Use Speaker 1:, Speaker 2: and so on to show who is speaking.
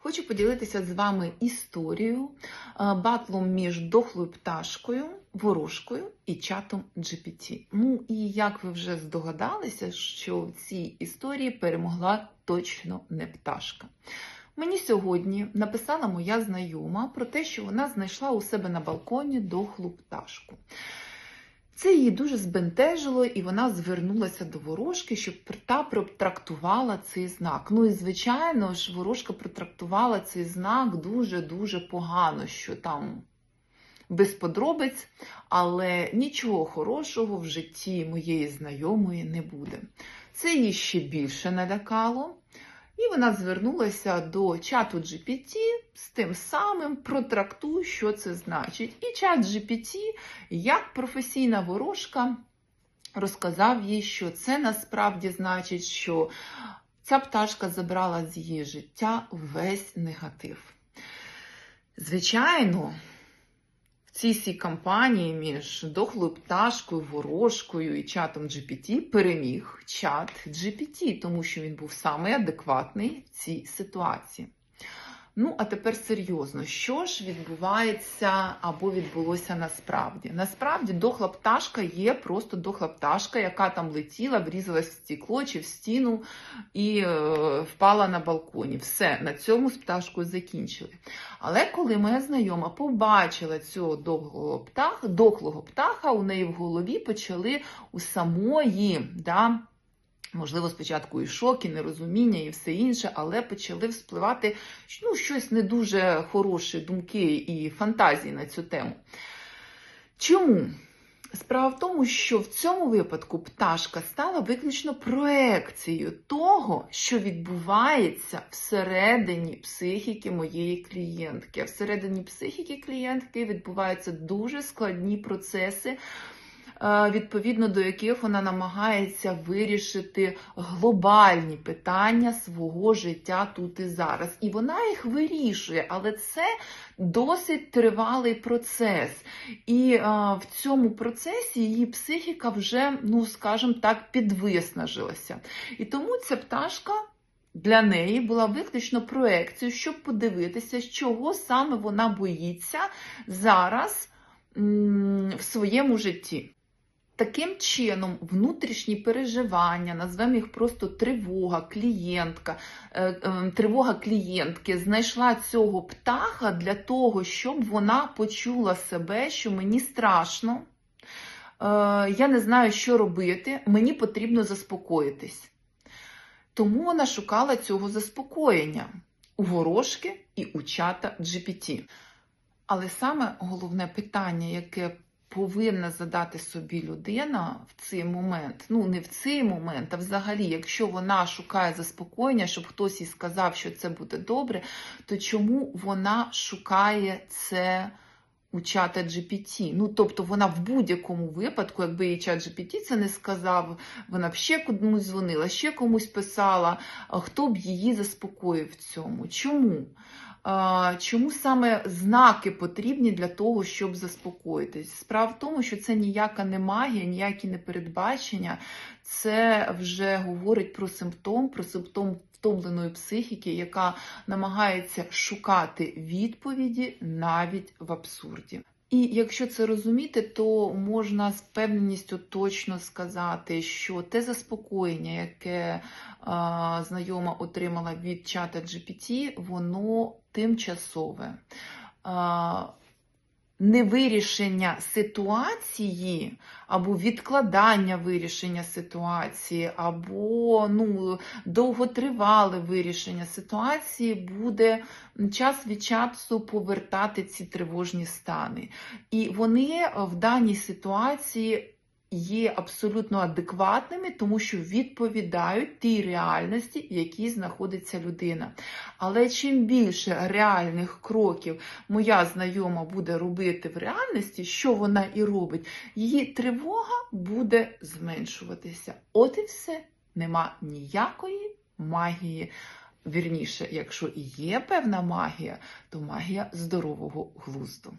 Speaker 1: Хочу поділитися з вами історією е, батлом між дохлою пташкою, ворожкою і чатом GPT. Ну і як ви вже здогадалися, що в цій історії перемогла точно не пташка. Мені сьогодні написала моя знайома про те, що вона знайшла у себе на балконі дохлу пташку. Це її дуже збентежило, і вона звернулася до ворожки, щоб та протрактувала цей знак. Ну і звичайно ж, ворожка протрактувала цей знак дуже-дуже погано, що там без подробиць, але нічого хорошого в житті моєї знайомої не буде. Це її ще більше налякало. І вона звернулася до чату GPT з тим самим протрактуй, що це значить. І чат GPT, як професійна ворожка, розказав їй, що це насправді значить, що ця пташка забрала з її життя весь негатив. Звичайно, в цій всій кампанії між дохлою пташкою, ворожкою і чатом GPT переміг чат GPT, тому що він був самий адекватний в цій ситуації. Ну, а тепер серйозно, що ж відбувається або відбулося насправді? Насправді, дохла пташка є просто дохла пташка, яка там летіла, врізалась в стекло чи в стіну і е, впала на балконі. Все, на цьому з пташкою закінчили. Але коли моя знайома побачила цього дохлого птаха, дохлого птаха, у неї в голові почали у самої. да, Можливо, спочатку і шок, і нерозуміння, і все інше, але почали вспливати ну, щось не дуже хороші думки і фантазії на цю тему. Чому? Справа в тому, що в цьому випадку пташка стала виключно проекцією того, що відбувається всередині психіки моєї клієнтки. А всередині психіки клієнтки відбуваються дуже складні процеси відповідно до яких вона намагається вирішити глобальні питання свого життя тут і зараз. І вона їх вирішує, але це досить тривалий процес. І а, в цьому процесі її психіка вже, ну скажімо так, підвиснажилася. І тому ця пташка. Для неї була виключно проекцією, щоб подивитися, чого саме вона боїться зараз в своєму житті. Таким чином, внутрішні переживання, назвемо їх просто тривога, клієнтка, е, е, тривога клієнтки знайшла цього птаха для того, щоб вона почула себе, що мені страшно, е, я не знаю, що робити, мені потрібно заспокоїтись. Тому вона шукала цього заспокоєння у ворожки і у чата GPT. Але саме головне питання, яке повинна задати собі людина в цей момент, ну не в цей момент, а взагалі, якщо вона шукає заспокоєння, щоб хтось їй сказав, що це буде добре, то чому вона шукає це? У чата GPT. Ну, тобто вона в будь-якому випадку, якби їй чат GPT це не сказав, вона б ще комусь дзвонила, ще комусь писала, хто б її заспокоїв в цьому. Чому? Чому саме знаки потрібні для того, щоб заспокоїтись? Справа в тому, що це ніяка не магія, ніякі не передбачення, це вже говорить про симптом, про симптом втомленої психіки, яка намагається шукати відповіді навіть в абсурді. І якщо це розуміти, то можна з певністю точно сказати, що те заспокоєння, яке а, знайома отримала від чата GPT, воно тимчасове. А, невирішення ситуації, або відкладання вирішення ситуації, або ну, довготривале вирішення ситуації буде час від часу повертати ці тривожні стани. І вони в даній ситуації є абсолютно адекватними, тому що відповідають тій реальності, в якій знаходиться людина. Але чим більше реальних кроків моя знайома буде робити в реальності, що вона і робить, її тривога буде зменшуватися. От і все, нема ніякої магії. Вірніше, якщо і є певна магія, то магія здорового глузду.